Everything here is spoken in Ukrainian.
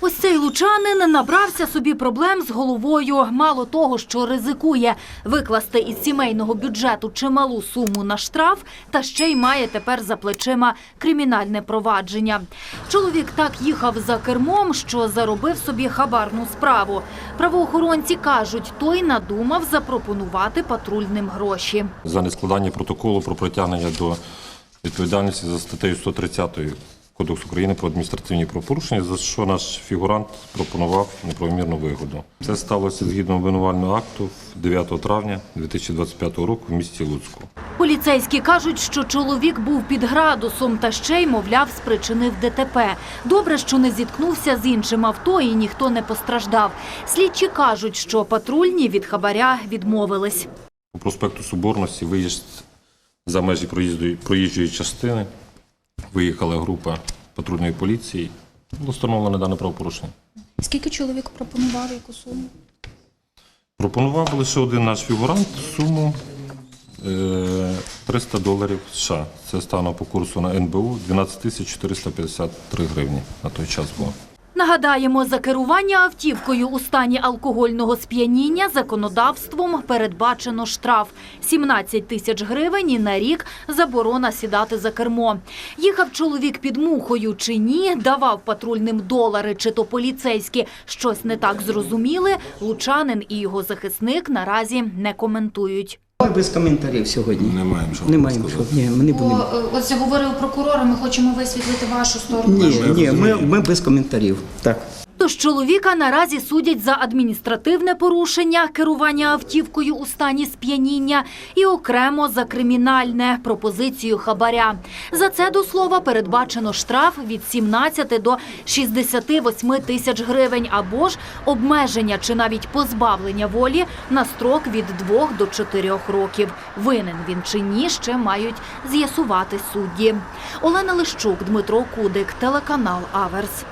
Ось цей лучанин набрався собі проблем з головою. Мало того, що ризикує викласти із сімейного бюджету чималу суму на штраф, та ще й має тепер за плечима кримінальне провадження. Чоловік так їхав за кермом, що заробив собі хабарну справу. Правоохоронці кажуть, той надумав запропонувати патрульним гроші. за нескладання протоколу про притягнення до відповідальності за статтею 130 Кодексу України про адміністративні правопорушення, за що наш фігурант пропонував неправомірну вигоду. Це сталося згідно обвинувального акту 9 травня 2025 року в місті Луцьку. Поліцейські кажуть, що чоловік був під градусом та ще й, мовляв, спричинив ДТП. Добре, що не зіткнувся з іншим авто і ніхто не постраждав. Слідчі кажуть, що патрульні від хабаря відмовились. По проспекту Соборності виїзд за межі проїжджої частини. Виїхала група патрульної поліції. Було встановлено дане правопорушення. Скільки чоловік пропонував яку суму? Пропонував лише один наш фігурант суму е, 300 доларів США. Це стане по курсу на НБУ 12 453 гривні на той час було. Нагадаємо, за керування автівкою у стані алкогольного сп'яніння законодавством передбачено штраф – 17 тисяч гривень і на рік заборона сідати за кермо. Їхав чоловік під мухою чи ні, давав патрульним долари чи то поліцейські щось не так зрозуміли, лучанин і його захисник наразі не коментують. Ми без коментарів сьогодні. Не маємо що Не маємо що. Ні, ми не будемо. О, ось говорив прокурор, ми хочемо висвітлити вашу сторону. Ні, ні, ми, ми без коментарів. Так. Тож чоловіка наразі судять за адміністративне порушення, керування автівкою у стані сп'яніння і окремо за кримінальне пропозицію хабаря. За це, до слова, передбачено штраф від 17 до 68 тисяч гривень або ж обмеження чи навіть позбавлення волі на строк від 2 до 4 років. Винен він чи ні, ще мають з'ясувати судді. Олена Лищук, Дмитро Кудик, телеканал Аверс.